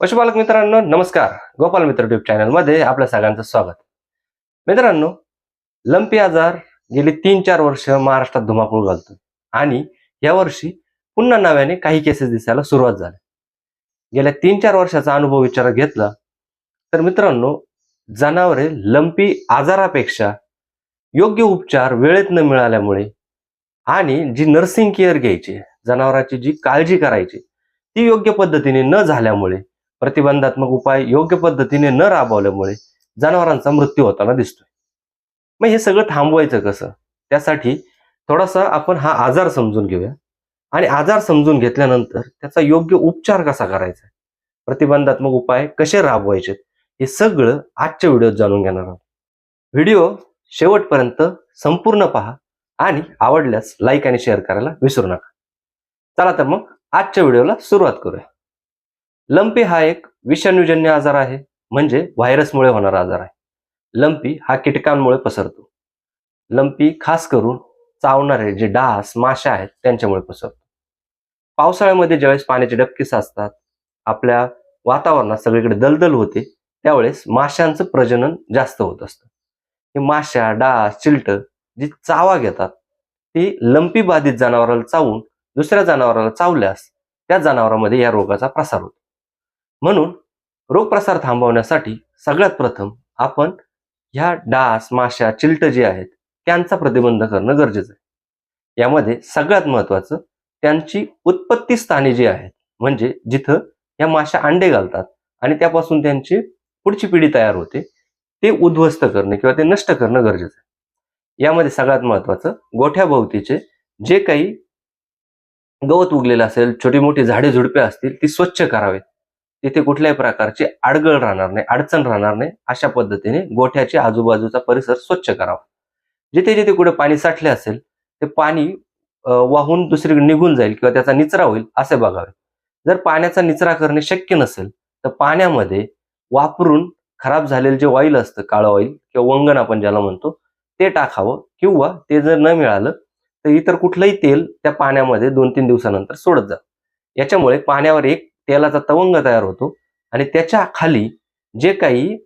पशुपालक मित्रांनो नमस्कार. गोपाल मित्र ट्यूब चॅनलमध्ये आपल्या सगळ्यांचं स्वागत. मित्रांनो लंपी आजार गेली तीन चार वर्ष महाराष्ट्रात धुमाकूळ घालतो आणि यावर्षी पुन्हा नव्याने काही केसेस दिसायला सुरुवात झाली. गेल्या तीन चार वर्षाचा अनुभव विचारात घेतला तर मित्रांनो जनावरे लंपी आजारापेक्षा योग्य उपचार वेळेत न मिळाल्यामुळे आणि जी नर्सिंग केअर घ्यायची जनावरांची जी काळजी करायची ती योग्य पद्धतीने न झाल्यामुळे प्रतिबंधात्मक उपाय योग्य पद्धतीने न राबवल्यामुळे जनावरांचा मृत्यू होताना दिसतोय. मग हे सगळं थांबवायचं कसं? त्यासाठी थोडासा आपण हा आजार समजून घेऊया. आणि आजार समजून घेतल्यानंतर त्याचा योग्य उपचार कसा करायचा? प्रतिबंधात्मक उपाय कसे राबवायचे हे सगळं आजच्या व्हिडिओत जाणून घेणार आहोत. व्हिडिओ शेवटपर्यंत संपूर्ण पहा आणि आवडल्यास लाईक आणि शेअर करायला विसरू नका. चला तर मग आजच्या व्हिडिओला सुरुवात करूया. लंपी हा एक विषाणूजन्य आजार आहे म्हणजे व्हायरसमुळे होणारा आजार आहे. लंपी हा कीटकांमुळे पसरतो. लंपी खास करून चावणारे जे डास माशा आहेत त्यांच्यामुळे पसरतो. पावसाळ्यामध्ये ज्यावेळेस पाण्याचे डबके साचतात आपल्या वातावरणात सगळीकडे दलदल होते त्यावेळेस माशांचं प्रजनन जास्त होत असतं. हे माशा डास चिलट जी चावा घेतात ती लंपी बाधित जनावराला चावून दुसऱ्या जनावराला चावल्यास त्या जनावरांमध्ये या रोगाचा प्रसार होतो. म्हणून रोगप्रसार थांबवण्यासाठी सगळ्यात प्रथम आपण ह्या डास माशा चिलट जे आहेत त्यांचा प्रतिबंध करणं गरजेचं आहे. यामध्ये सगळ्यात महत्वाचं त्यांची उत्पत्ती स्थाने जी आहेत म्हणजे जिथं या माशा अंडे घालतात आणि त्यापासून त्यांची पुढची पिढी तयार होते ते उद्ध्वस्त करणे किंवा ते नष्ट करणं गरजेचं आहे. यामध्ये सगळ्यात महत्वाचं गोठ्याभोवतीचे जे काही गवत उगलेलं असेल छोटी मोठी झाडे झुडपे असतील ती स्वच्छ करावेत. तिथे कुठल्याही प्रकारची अडगळ राहणार नाही अडचण राहणार नाही. अशा पद्धतीने गोठ्याच्या आजूबाजूचा परिसर स्वच्छ करावा. जिथे जिथे कुठे पाणी साठले असेल ते पाणी वाहून दुसरीकडे निघून जाईल किंवा त्याचा निचरा होईल असे बघावे. जर पाण्याचा निचरा करणे शक्य नसेल तर पाण्यामध्ये वापरून खराब झालेलं जे ऑइल असतं काळं ऑइल किंवा वंगण आपण ज्याला म्हणतो ते टाकावं किंवा ते जर न मिळालं तर इतर कुठलंही तेल त्या पाण्यामध्ये दोन तीन दिवसानंतर सोडत जा. याच्यामुळे पाण्यावर एक तेलाचा तवंग तयार होतो. आणि त्याच्याखाली जे काही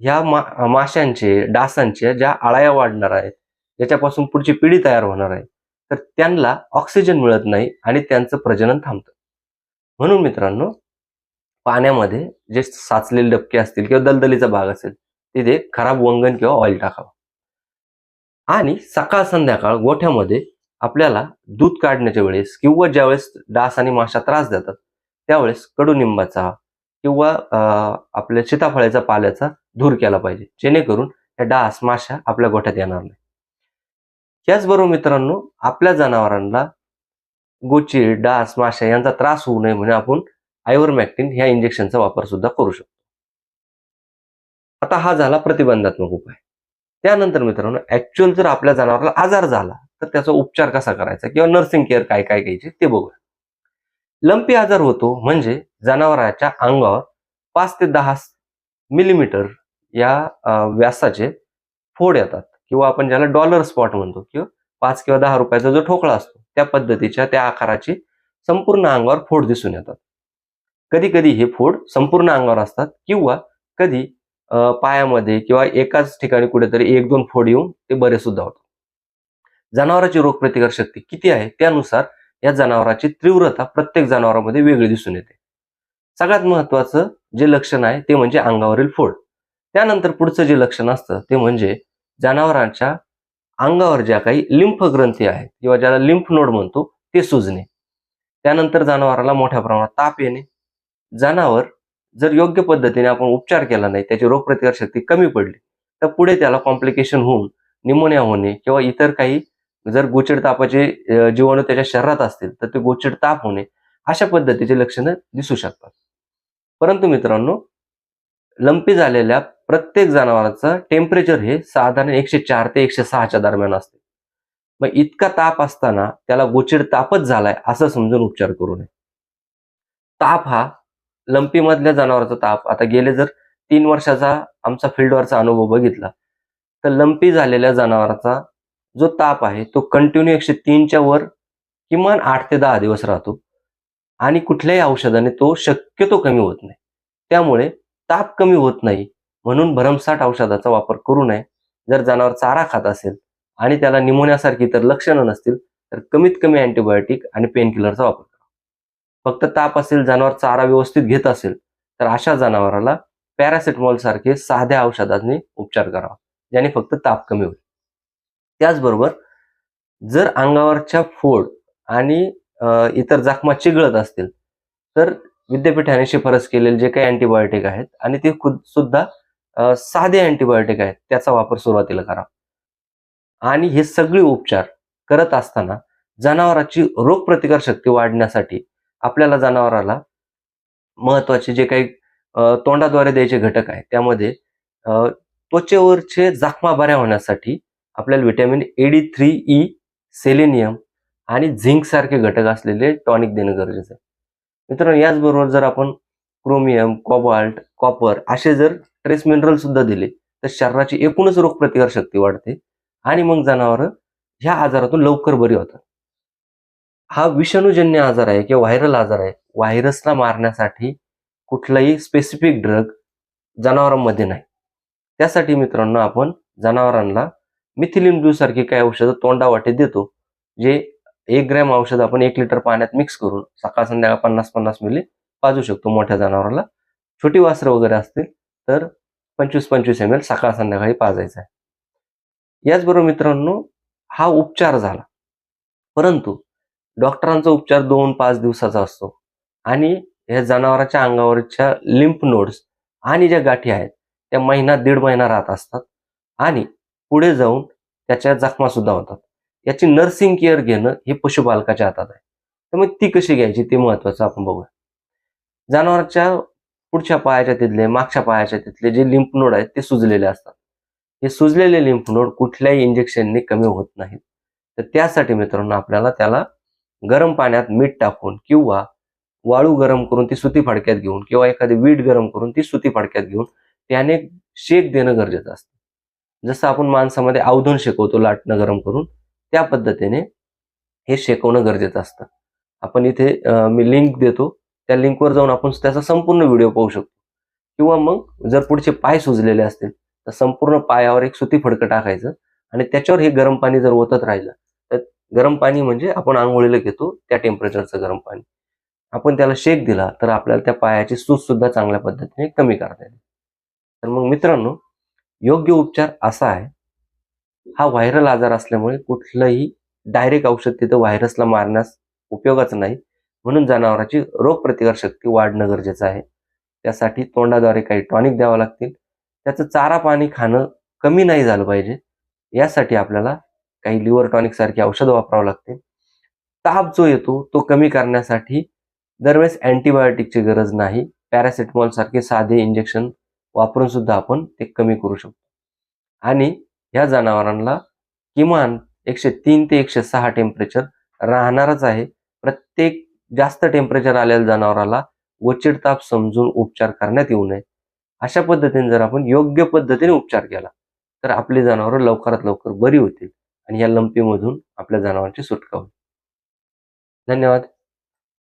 ह्या मा माशांचे डासांचे ज्या आळ्या वाढणार आहेत ज्याच्यापासून पुढची पिढी तयार होणार आहे तर त्यांना ऑक्सिजन मिळत नाही आणि त्यांचं प्रजनन थांबतं. म्हणून मित्रांनो पाण्यामध्ये जे साचलेले डबके असतील किंवा दलदलीचा भाग असेल तिथे खराब वंगण किंवा ऑइल टाकावं. आणि सकाळ संध्याकाळ गोठ्यामध्ये आपल्याला दूध काढण्याच्या वेळेस किंवा ज्यावेळेस डास आणि माशा त्रास देतात त्यावेळेस कडुनिंबाचा किंवा अं, आपल्या सीताफळाच्या पाल्याचा धूर केला पाहिजे जेणेकरून या डास माशा आपल्या गोठ्यात येणार नाही. त्याचबरोबर मित्रांनो आपल्या जनावरांना गोची डास माशा यांचा त्रास होऊ नये म्हणून आपण आयव्हरमॅक्टिन ह्या इंजेक्शनचा वापर सुद्धा करू शकतो. आता हा झाला प्रतिबंधात्मक उपाय. त्यानंतर मित्रांनो ऍक्च्युअल जर आपल्या जनावराला आजार झाला तर त्याचा उपचार कसा करायचा? किंवा नर्सिंग केअर काय काय घ्यायची ते बघूया. लंपी आजार होतो म्हणजे जनावराच्या अंगावर पाच ते दहा मिलीमीटर या व्यासाचे फोड येतात. किंवा आपण ज्याला डॉलर स्पॉट म्हणतो किंवा पाच किंवा दहा रुपयाचा जो ठोकळा असतो त्या पद्धतीच्या त्या आकाराची संपूर्ण अंगावर फोड दिसून येतात. कधी कधी हे फोड संपूर्ण अंगावर असतात किंवा कधी पायामध्ये किंवा एकाच ठिकाणी कुठेतरी एक दोन फोड येऊन ते बरे सुद्धा होतात. जनावरांची रोगप्रतिकार शक्ती किती आहे? त्यानुसार या जनावराची तीव्रता प्रत्येक जनावरांमध्ये वेगळी दिसून येते. सगळ्यात महत्वाचं जे लक्षण आहे ते म्हणजे अंगावरील फोड. त्यानंतर पुढचं जे लक्षण असतं ते म्हणजे जनावरांच्या अंगावर ज्या काही लिंफ ग्रंथी आहेत किंवा ज्याला लिंफ नोड म्हणतो ते सुजणे. त्यानंतर जनावराला मोठ्या प्रमाणात ताप येणे. जनावर जर योग्य पद्धतीने आपण उपचार केला नाही त्याची रोगप्रतिकार शक्ती कमी पडली तर पुढे त्याला कॉम्प्लिकेशन होऊन निमोनिया होणे किंवा इतर काही जर गोचिड तापाचे जीवाणू त्याच्या शरीरात असतील तर ते गोचिड ताप होणे अशा पद्धतीचे लक्षणं दिसू शकतात. परंतु मित्रांनो लंपी झालेल्या प्रत्येक जनावरांचं टेम्परेचर हे साधारण एकशे चार ते एकशे सहाच्या दरम्यान असते. मग इतका ताप असताना त्याला गोचिड तापच झालाय असं समजून उपचार करू नये. ताप हा लंपी मधल्या जनावरांचा ताप. आता गेले जर तीन वर्षाचा आमचा फील्डवरचा अनुभव बघितला तर लंपी झालेल्या जनावरांचा जो ताप आहे तो कंटिन्यू एकशे तीनच्या वर किमान आठ ते दहा दिवस राहतो. आणि कुठल्याही औषधाने तो शक्यतो कमी होत नाही. त्यामुळे ताप कमी होत नाही म्हणून भरमसाठ औषधाचा वापर करू नये. जर जनावर चारा खात असेल आणि त्याला निमोनियासारखी तर लक्षणं नसतील तर कमीत कमी अँटीबायोटिक आणि पेनकिलरचा वापर करा. फक्त ताप असेल जनावर चारा व्यवस्थित घेत असेल तर अशा जनावराला पॅरासिटमॉल सारखे साध्या औषधांनी उपचार करावा ज्याने फक्त ताप कमी होईल. त्याचबरोबर जर अंगावरच्या फोड आणि इतर जखमा चिघळत असतील तर विद्यापीठाने शिफारस केलेले जे काही अँटीबायोटिक आहेत आणि ते खुद सुद्धा साधे अँटीबायोटिक आहेत त्याचा वापर सुरुवातीला करा. आणि हे सगळे उपचार करत असताना जनावराची रोगप्रतिकार शक्ती वाढण्यासाठी आपल्याला जनावराला महत्त्वाचे जे काही तोंडाद्वारे द्यायचे घटक आहेत त्यामध्ये त्वचेवरचे जखमा बऱ्या होण्यासाठी आपल्याला vitamin A D three E selenium आणि झिंक सारखे घटक असलेले टॉनिक देणं गरजेचं आहे. मित्रांनो याचबरोबर जर आपण क्रोमियम कॉबाल्ट कॉपर असे जर ट्रेस मिनरल सुद्धा दिले तर शरीराची एकूणच रोगप्रतिकार शक्ती वाढते आणि मग जनावरं ह्या आजारातून लवकर बरी होतात. हा विषाणूजन्य आजार आहे किंवा व्हायरल आजार आहे व्हायरसला मारण्यासाठी कुठलाही स्पेसिफिक ड्रग जनावरांमध्ये नाही. त्यासाठी मित्रांनो आपण जनावरांना मिथिलिन ब्लू सारखी काही औषधं तोंडावाटे देतो जे एक ग्रॅम औषध आपण एक लिटर पाण्यात मिक्स करून सकाळ संध्याकाळ पन्नास पन्नास मिली पाजू शकतो मोठ्या जनावराला. छोटी वासरं वगैरे असतील तर पंचवीस पंचवीस एम एल सकाळ संध्याकाळी पाजायचं आहे. याचबरोबर मित्रांनो हा उपचार झाला. परंतु डॉक्टरांचा उपचार दोन पाच दिवसाचा असतो आणि या जनावरांच्या अंगावरच्या लिम्फ नोड्स आणि ज्या गाठी आहेत त्या महिना दीड महिना राहत असतात आणि पुढे जाऊन त्याच्या जखमा सुद्धा होतात. याची नर्सिंग केअर घेणं हे पशुपालकाच्या हातात आहे. त्यामुळे ती कशी घ्यायची ते महत्वाचं आपण बघूया. जनावरांच्या पुढच्या पायाच्या तिथले मागच्या पायाच्या तिथले जे लिम्फ नोड आहेत ते सुजलेले असतात. हे सुजलेले लिम्फ नोड कुठल्याही इंजेक्शनने कमी होत नाहीत. तर त्यासाठी मित्रांनो आपल्याला त्याला गरम पाण्यात मीठ टाकून किंवा वाळू गरम करून ती सुती फाडक्यात घेऊन किंवा एखादी वीट गरम करून ती सुती फाडक्यात घेऊन त्याने शेक देणं गरजेचं असतं. जसं आपण माणसामध्ये अवधून शेकवतो लाटणं गरम करून त्या पद्धतीने हे शेकवणं गरजेचं असतं. आपण इथे मी लिंक देतो. त्या लिंकवर जाऊन आपण त्याचा संपूर्ण व्हिडिओ पाहू शकतो. किंवा मग जर पुढचे पाय सुजलेले असतील तर संपूर्ण पायावर एक सुती फडकं टाकायचं आणि त्याच्यावर हे गरम पाणी जर ओतत राहिलं तर गरम पाणी म्हणजे आपण आंघोळीला घेतो त्या टेम्परेचरचं गरम पाणी. आपण त्याला शेक दिला तर आपल्याला त्या पायाची सूज सुद्धा चांगल्या पद्धतीने कमी करता येईल. तर मग मित्रांनो योग्य उपचार असा आहे. हा व्हायरल आजार असल्यामुळे कुठलंही डायरेक्ट औषध तिथं व्हायरसला मारण्यास उपयोगाचं नाही. म्हणून जनावरांची रोगप्रतिकार शक्ती वाढणं गरजेचं आहे. त्यासाठी तोंडाद्वारे काही टॉनिक द्यावं लागतील. त्याचं चारा पाणी खाणं कमी नाही झालं पाहिजे. यासाठी आपल्याला काही लिव्हर टॉनिक सारखी औषधं वापरावं लागतील. ताप जो येतो तो कमी करण्यासाठी दरवेळेस अँटीबायोटिकची गरज नाही. पॅरासिटमॉल सारखे साधे इंजेक्शन वापरून सुद्धा आपण ते कमी करू शकतो. आणि ह्या जनावरांना किमान एकशे तीन ते एकशे सहा टेम्परेचर राहणारच आहे. प्रत्येक जास्त टेम्परेचर आलेल्या जनावराला वचिड ताप समजून उपचार करण्यात येऊ नये. अशा पद्धतीने जर आपण योग्य पद्धतीने उपचार केला तर आपली जनावरं लवकरात लवकर बरी होतील आणि या लंपीमधून आपल्या जनावरांची सुटका होईल. धन्यवाद.